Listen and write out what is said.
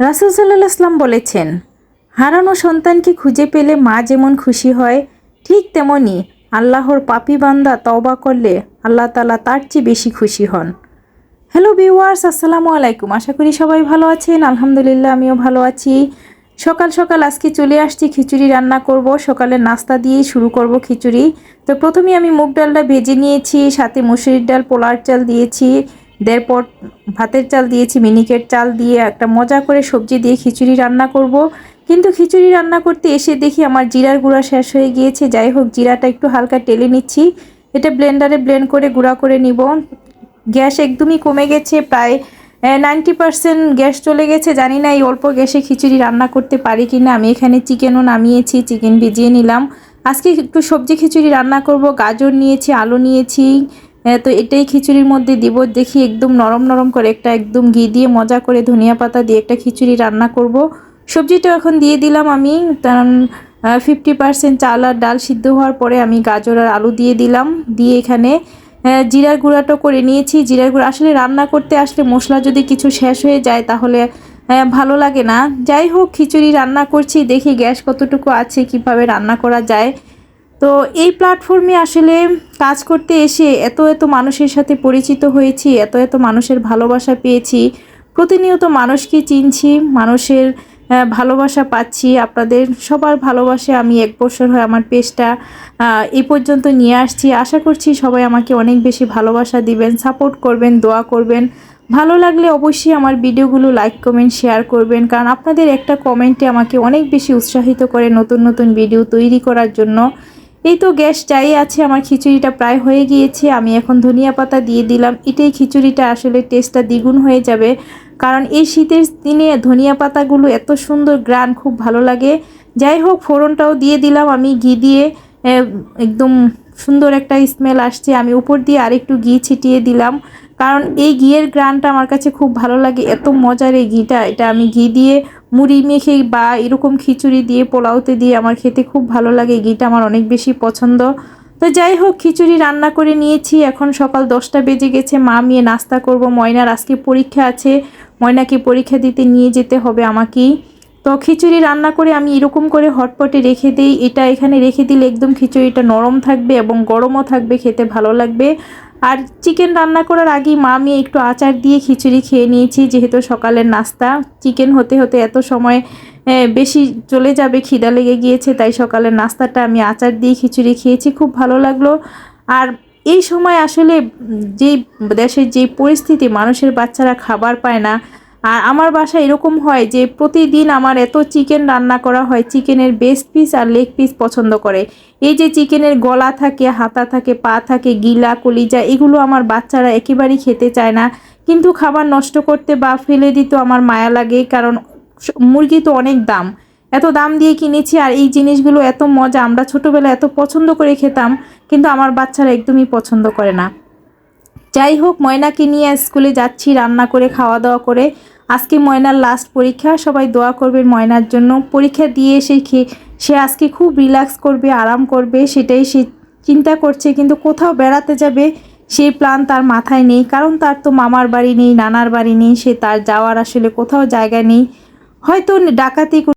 রাসুল সাল্লাহ আসলাম বলেছেন, হারানো সন্তানকে খুঁজে পেলে মা যেমন খুশি হয়, ঠিক তেমনি আল্লাহর পাপি বান্দা তওবা করলে আল্লাহ তালা তার চেয়ে বেশি খুশি হন। হ্যালো ভিউয়ার্স আসসালামু আলাইকুম। আশা করি সবাই ভালো আছেন। আলহামদুলিল্লাহ, আমিও ভালো আছি। সকাল সকাল আজকে চলে আসছি, খিচুড়ি রান্না করব। সকালে নাস্তা দিয়েই শুরু করব খিচুড়ি। তো প্রথমে আমি মুগ ডালটা ভেজে নিয়েছি, সাথে মুসুরির ডাল পোলার চাল দিয়েছি। দেড় পট ভাতের চাল দিয়েছি, মিনিকেট চাল দিয়ে একটা মজা করে সবজি দিয়ে খিচুড়ি রান্না করব। কিন্তু খিচুড়ি রান্না করতে এসে দেখি আমার জিরার গুঁড়া শেষ হয়ে গিয়েছে। যাই হোক, জিরাটা একটু হালকা টেলে নিচ্ছি। এটা ব্লেন্ডারে ব্লেন্ড করে গুঁড়া করে নিব। গ্যাস একদমই কমে গেছে, প্রায় নাইনটি পার্সেন্ট গ্যাস চলে গেছে। জানি না এই অল্প গ্যাসে খিচুড়ি রান্না করতে পারি কি না আমি এখানে চিকেনও নামিয়েছি, চিকেন ভিজিয়ে নিলাম। আজকে একটু সবজি খিচুড়ি রান্না করব। গাজর নিয়েছি, আলু নিয়েছি তো এটাই খিচুড়ির মধ্যে দিব। দেখি একদম নরম নরম করে একটা একদম ঘি দিয়ে মজা করে ধনিয়া পাতা দিয়ে একটা খিচুড়ি রান্না করব। সবজিটা এখন দিয়ে দিলাম আমি ফিফটি পার্সেন্ট চাল আর ডাল সিদ্ধ হওয়ার পরে আমি গাজর আর আলু দিয়ে দিলাম। দিয়ে এখানে জিরার গুঁড়াটা করে নিয়েছি। জিরার গুঁড়া আসলে রান্না করতে আসলে মশলা যদি কিছু শেষ হয়ে যায় তাহলে ভালো লাগে না। যাই হোক, খিচুড়ি রান্না করছি, দেখি গ্যাস কতটুকু আছে, কীভাবে রান্না করা যায়। তো এই প্ল্যাটফর্মে আসলে কাজ করতে এসে এত এত মানুষের সাথে পরিচিত হয়েছি, এত এত মানুষের ভালোবাসা পেয়েছি। প্রতিনিয়ত মানুষকে চিনছি, মানুষের ভালোবাসা পাচ্ছি। আপনাদের সবার ভালোবাসে আমি এক বছর হয়ে আমার পেজটা এই পর্যন্ত নিয়ে আসছি। আশা করছি সবাই আমাকে অনেক বেশি ভালোবাসা দিবেন সাপোর্ট করবেন, দোয়া করবেন। ভালো লাগলে অবশ্যই আমার ভিডিওগুলো লাইক কমেন্ট শেয়ার করবেন। কারণ আপনাদের একটা কমেন্টে আমাকে অনেক বেশি উৎসাহিত করে নতুন নতুন ভিডিও তৈরি করার জন্য। এই তো গ্যাস যাই আছে, আমার খিচুড়িটা প্রায় হয়ে গিয়েছে, আমি এখন ধনিয়া পাতা দিয়ে দিলাম। এটাই খিচুড়িটা আসলে টেস্টটা দ্বিগুণ হয়ে যাবে। কারণ এই শীতের দিনে ধনিয়া পাতাগুলো এত সুন্দর গ্রান, খুব ভালো লাগে। যাই হোক, ফোড়নটাও দিয়ে দিলাম আমি ঘি দিয়ে। একদম সুন্দর একটা স্মেল আসছে, আমি উপর দিয়ে আরেকটু ঘি ছিটিয়ে দিলাম। কারণ এই ঘিয়ের গ্রানটা আমার কাছে খুব ভালো লাগে, এত মজার এই ঘিটা, এটা আমি ঘি দিয়ে মুড়ি মেখে বা এরকম খিচুড়ি দিয়ে, পোলাওতে দিয়ে আমার খেতে খুব ভালো লাগে। ঘিটা আমার অনেক বেশি পছন্দ। তো যাই হোক, খিচুড়ি রান্না করে নিয়েছি। এখন সকাল দশটা বেজে গেছে। মা মেয়ে নাস্তা করব। ময়নার আজকে পরীক্ষা আছে। ময়নাকে পরীক্ষা দিতে নিয়ে যেতে হবে আমাকেই। তো খিচুড়ি রান্না করে আমি এরকম করে হটপটে রেখে দিই। এটা এখানে রেখে দিলে একদম খিচুড়িটা নরম থাকবে এবং গরমও থাকবে, খেতে ভালো লাগবে। আর চিকেন রান্না করার আগে মা, আমি একটু আচার দিয়ে খিচুড়ি খেয়ে নিয়েছি, যেহেতু সকালের নাস্তা। চিকেন হতে হতে এত সময় বেশি চলে যাবে, খিদা লেগে গিয়েছে, তাই সকালের নাস্তাটা আমি আচার দিয়ে খিচুড়ি খেয়েছি, খুব ভালো লাগল। আর এই সময় আসলে যে দেশের যে পরিস্থিতি, মানুষের বাচ্চারা খাবার পায় না আর আমার বাসায় এরকম হয় যে প্রতিদিন আমার এত চিকেন রান্না করা হয়, চিকেনের বেস্ট পিস আর লেগ পিস পছন্দ করে। এই যে চিকেনের গলা থাকে, হাতা থাকে, পা থাকে, গিলা, কলিজা, এগুলো আমার বাচ্চারা একেবারেই খেতে চায় না। কিন্তু খাবার নষ্ট করতে বা ফেলে দিতে আমার মায়া লাগে, কারণ মুরগি তো অনেক দাম। এত দাম দিয়ে কিনেছি আর এই জিনিসগুলো এত মজা, আমরা ছোটোবেলায় এত পছন্দ করে খেতাম, কিন্তু আমার বাচ্চারা একদমই পছন্দ করে না। যাই হোক, ময়নাকে নিয়ে স্কুলে যাচ্ছি, রান্না করে খাওয়া দাওয়া করে। আজকে ময়নার লাস্ট পরীক্ষা। সবাই দোয়া করবে ময়নার জন্য। পরীক্ষা দিয়ে খে- সে আজকে খুব রিল্যাক্স করবে, আরাম করবে, সেটাই সে চিন্তা করছে। কিন্তু কোথাও বেড়াতে যাবে, সেই প্ল্যান তার মাথায় নেই। কারণ তার তো মামার বাড়ি নেই, নানার বাড়ি নেই, সে তার যাওয়ার আসলে কোথাও জায়গা নেই। হয়তো ডাকাতি